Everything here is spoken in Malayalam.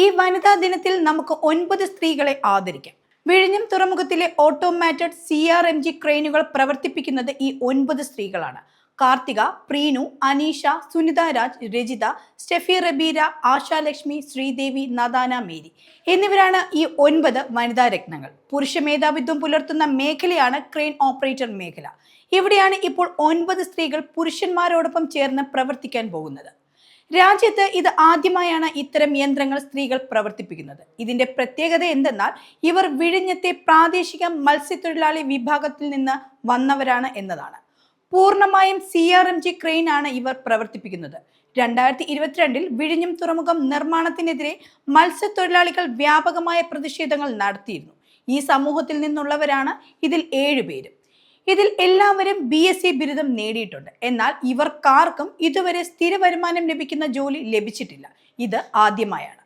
ഈ വനിതാ ദിനത്തിൽ നമുക്ക് ഒൻപത് സ്ത്രീകളെ ആദരിക്കാം. വിഴിഞ്ഞം തുറമുഖത്തിലെ automated C R M G ക്രെയിനുകൾ പ്രവർത്തിപ്പിക്കുന്നത് ഈ ഒൻപത് സ്ത്രീകളാണ്. കാർത്തിക പ്രീനു അനീഷ സുനിത രാജ് രജിത സ്റ്റെഫി റബീര ആശാലക്ഷ്മി ശ്രീദേവി നദാന മേരി എന്നിവരാണ് ഈ ഒൻപത് വനിതാ രത്നങ്ങൾ. പുരുഷ മേധാവിത്വം പുലർത്തുന്ന മേഖലയാണ് ക്രെയിൻ ഓപ്പറേറ്റർ മേഖല. ഇവിടെയാണ് ഇപ്പോൾ ഒൻപത് സ്ത്രീകൾ പുരുഷന്മാരോടൊപ്പം ചേർന്ന് പ്രവർത്തിക്കാൻ പോകുന്നത്. രാജ്യത്ത് ഇത് ആദ്യമായാണ് ഇത്തരം യന്ത്രങ്ങൾ സ്ത്രീകൾ പ്രവർത്തിപ്പിക്കുന്നത്. ഇതിന്റെ പ്രത്യേകത എന്തെന്നാൽ ഇവർ വിഴിഞ്ഞത്തെ പ്രാദേശിക മത്സ്യത്തൊഴിലാളി വിഭാഗത്തിൽ നിന്ന് വന്നവരാണ് എന്നതാണ്. പൂർണമായും C R M G crane ആണ് ഇവർ പ്രവർത്തിപ്പിക്കുന്നത്. രണ്ടായിരത്തി ഇരുപത്തിരണ്ടിൽ വിഴിഞ്ഞം തുറമുഖം നിർമ്മാണത്തിനെതിരെ മത്സ്യത്തൊഴിലാളികൾ വ്യാപകമായ പ്രതിഷേധങ്ങൾ നടത്തിയിരുന്നു. ഈ സമൂഹത്തിൽ നിന്നുള്ളവരാണ് ഇതിൽ ഏഴുപേരും ഇതിൽ എല്ലാവരും ബി എസ് സി ബിരുദം നേടിയിട്ടുണ്ട്. എന്നാൽ ഇവർക്കാർക്കും ഇതുവരെ സ്ഥിര വരുമാനം ലഭിക്കുന്ന ജോലി ലഭിച്ചിട്ടില്ല. ഇത് ആദ്യമായാണ്.